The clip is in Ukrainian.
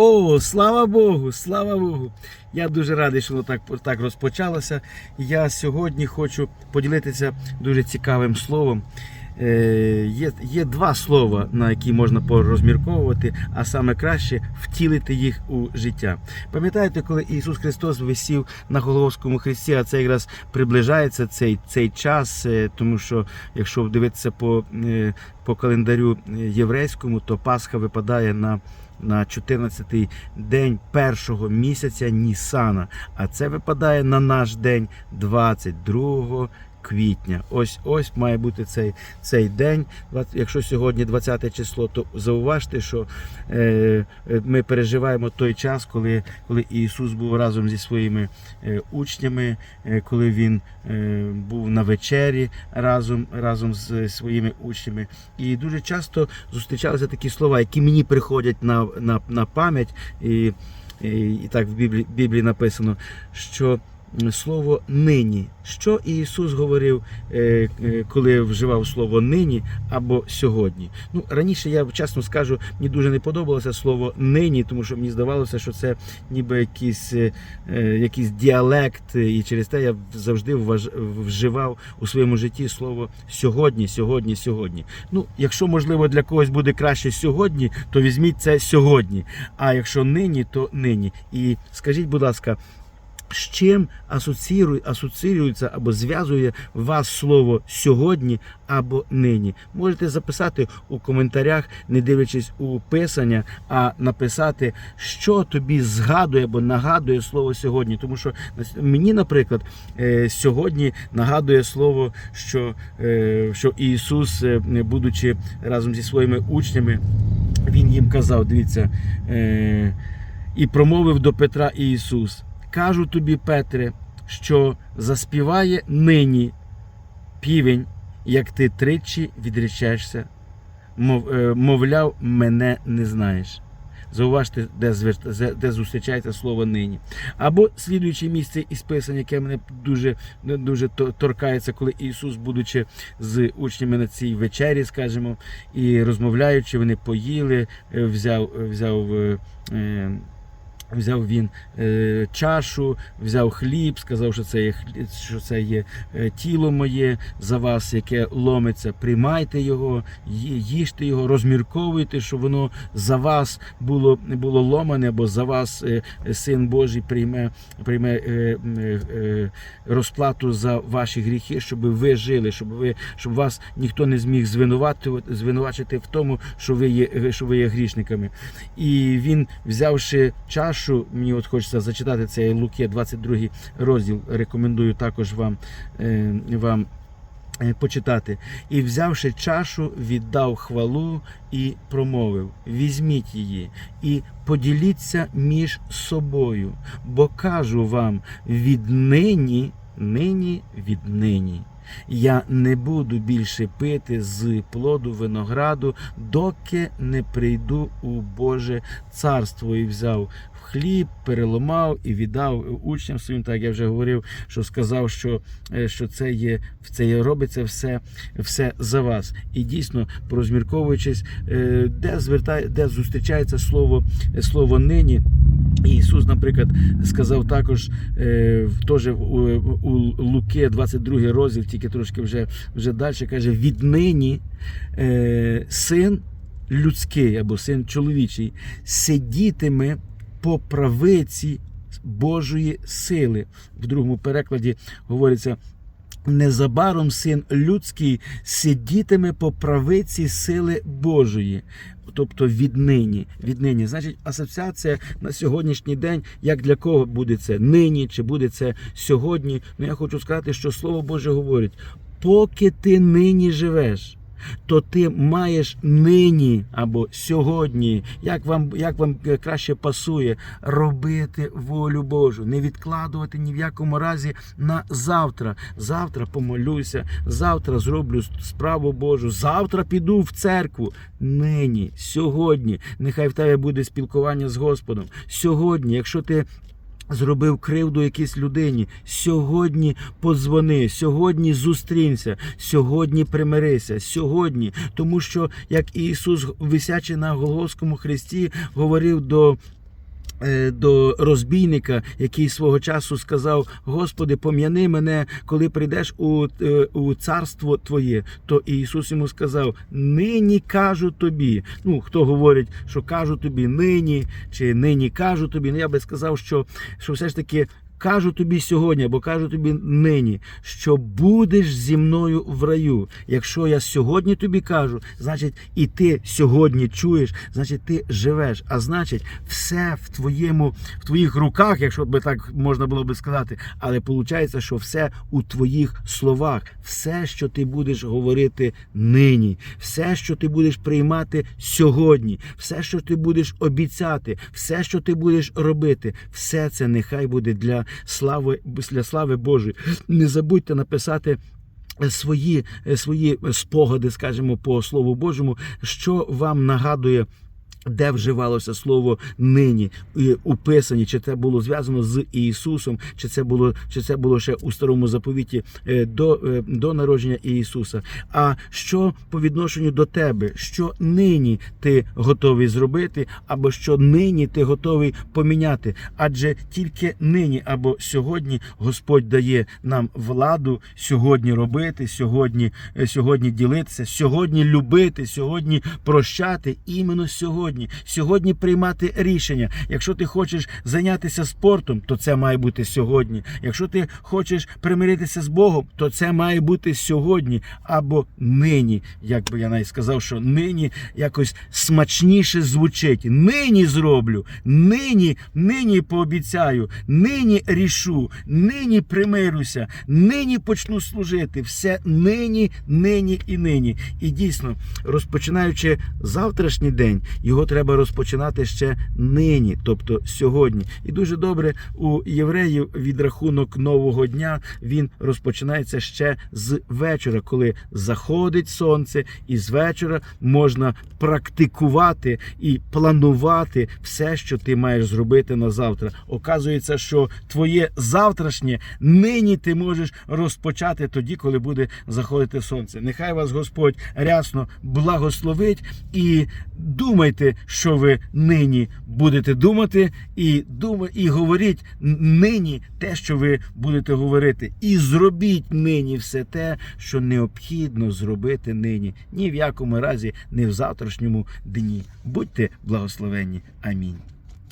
О, слава Богу, слава Богу! Я дуже радий, що воно так, так розпочалося. Я сьогодні хочу поділитися дуже цікавим словом. Е, є, є два слова, на які можна порозмірковувати, а саме краще втілити їх у життя. Пам'ятаєте, коли Ісус Христос висів на Голговському хресті, а це якраз приближається цей, цей час, е, тому що якщо дивитися по, е, по календарю єврейському, то Пасха випадає на на 14-й день першого місяця Нісана, а це випадає на наш день 22 квітня. Ось ось має бути цей цей день. Якщо сьогодні 20 число, то зауважте, що е, ми переживаємо той час, коли коли Ісус був разом зі своїми е, учнями, е, коли Він е, був на вечері разом, разом з своїми учнями. І дуже часто зустрічалися такі слова, які мені приходять на, на, на пам'ять. І, і, і так в Біблії, Біблії написано, що слово нині. Що Ісус говорив, е, е, коли вживав слово нині або сьогодні? Ну раніше я чесно скажу, мені дуже не подобалося слово нині, тому що мені здавалося, що це ніби якийсь, е, якийсь діалект, і через те я завжди вживав у своєму житті слово сьогодні, сьогодні, сьогодні. Ну, якщо можливо для когось буде краще сьогодні, то візьміть це сьогодні. А якщо нині, то нині. І скажіть, будь ласка з чим асоціює, асоціюється або зв'язує вас слово сьогодні або нині. Можете записати у коментарях, не дивлячись у писання, а написати, що тобі згадує або нагадує слово сьогодні. Тому що мені, наприклад, е, сьогодні нагадує слово, що, е, що Ісус, е, будучи разом зі своїми учнями, Він їм казав: дивіться, і промовив до Петра Ісус. Кажу тобі, Петре, що заспіває нині півень, як ти тричі відречешся, мов, мовляв, мене не знаєш. Зауважте, де де зустрічається слово нині. Або слідуюче місце із писання, яке мене дуже дуже торкається, коли Ісус, будучи з учнями на цій вечері, скажімо, і розмовляючи, вони поїли, взяв, взяв. Взяв він е, чашу, взяв хліб, сказав, що це є що це є е, тіло моє за вас, яке ломиться. Приймайте його, їжте його, розмірковуйте, щоб воно за вас було було ломане, бо за вас е, син Божий прийме прийме е, е, розплату за ваші гріхи, щоб ви жили, щоб ви щоб вас ніхто не зміг звинуватити, звинувачити в тому, що ви є що ви є грішниками. І він, взявши чашу чашу, мені от хочеться зачитати цей Луки, 22 розділ. Рекомендую також вам, е, вам е, почитати. І, взявши чашу, віддав хвалу і промовив: Візьміть її і поділіться між собою, бо кажу вам віднині, нині віднині. Я не буду більше пити з плоду винограду, доки не прийду у Боже царство і взяв хліб, переломав і віддав учням своїм. Так я вже говорив, що сказав, що е, що це є це є, робиться все все за вас. І дійсно, порозмірковуючись, е, де звертає, де зустрічається слово слово нині. Ісус, наприклад, сказав також е, теж у, Луки, 22 розділ, тільки трошки вже вже далі, каже: віднині е, син людський або син чоловічий сидітиме по правиці Божої сили. В другому перекладі говориться. Незабаром син людський сидітиме по правиці сили Божої, тобто віднині. віднині. Значить, асоціація на сьогоднішній день, як для кого буде це нині, чи буде це сьогодні. Ну я хочу сказати, що Слово Боже говорить: поки ти нині живеш то ти маєш нині або сьогодні, як вам як вам краще пасує, робити волю Божу, не відкладувати ні в якому разі на завтра. Завтра помолюся, завтра зроблю справу Божу, завтра піду в церкву. Нині, сьогодні, нехай в тебе буде спілкування з Господом. Сьогодні, якщо ти Зробив кривду якійсь людині. Сьогодні подзвони, сьогодні зустрінься, сьогодні примирися, сьогодні. Тому що, як Ісус, висячи на Голгофському хресті, говорив до До розбійника, який свого часу сказав: Господи, пом'яни мене, коли прийдеш у, е, у царство Твоє, то Ісус йому сказав: Нині кажу тобі. Ну, хто говорить, що кажу тобі нині, чи нині кажу тобі. Ну я би сказав, що, що все ж таки. Кажу тобі сьогодні, або кажу тобі нині, що будеш зі мною в раю. Якщо я сьогодні тобі кажу, значить і ти сьогодні чуєш, значить ти живеш. А значить, все в твоєму, в твоїх руках, якщо би так можна було би сказати. Але виходить, що все у твоїх словах, все, що ти будеш говорити нині, все, що ти будеш приймати сьогодні, все, що ти будеш обіцяти, все, що ти будеш робити, все це нехай буде для слави для слави Божої. Не забудьте написати. Свої, свої спогади, скажімо, по Слову Божому, що вам нагадує, де вживалося слово нині у Писанні, чи це було зв'язано з Ісусом, чи це було, чи це було ще у старому заповіті е, до, е, до народження Ісуса. А що по відношенню до тебе, що нині ти готовий зробити, або що нині ти готовий поміняти? Адже тільки нині або сьогодні Господь дає нам владу сьогодні робити, сьогодні, е, сьогодні ділитися, сьогодні любити, сьогодні прощати, іменно сьогодні. Сьогодні приймати рішення. Якщо ти хочеш зайнятися спортом, то це має бути сьогодні. Якщо ти хочеш примиритися з Богом, то це має бути сьогодні або нині. Як би я навіть сказав, що нині якось смачніше звучить. Нині зроблю, нині, нині пообіцяю, нині рішу, нині примирюся, нині почну служити. Все нині, нині і нині. І дійсно, розпочинаючи завтрашній день, його треба розпочинати ще нині, тобто сьогодні. І дуже добре у євреїв відрахунок нового дня він розпочинається ще з вечора, коли заходить сонце, і з вечора можна практикувати і планувати все, що ти маєш зробити на завтра. Оказується, що твоє завтрашнє нині ти можеш розпочати тоді, коли буде заходити сонце. Нехай вас Господь рясно благословить і що ви нині будете думати, і дума, і говоріть нині те, що ви будете говорити, і зробіть нині все те, що необхідно зробити нині. Ні в якому разі не в завтрашньому дні. Будьте благословенні. Амінь.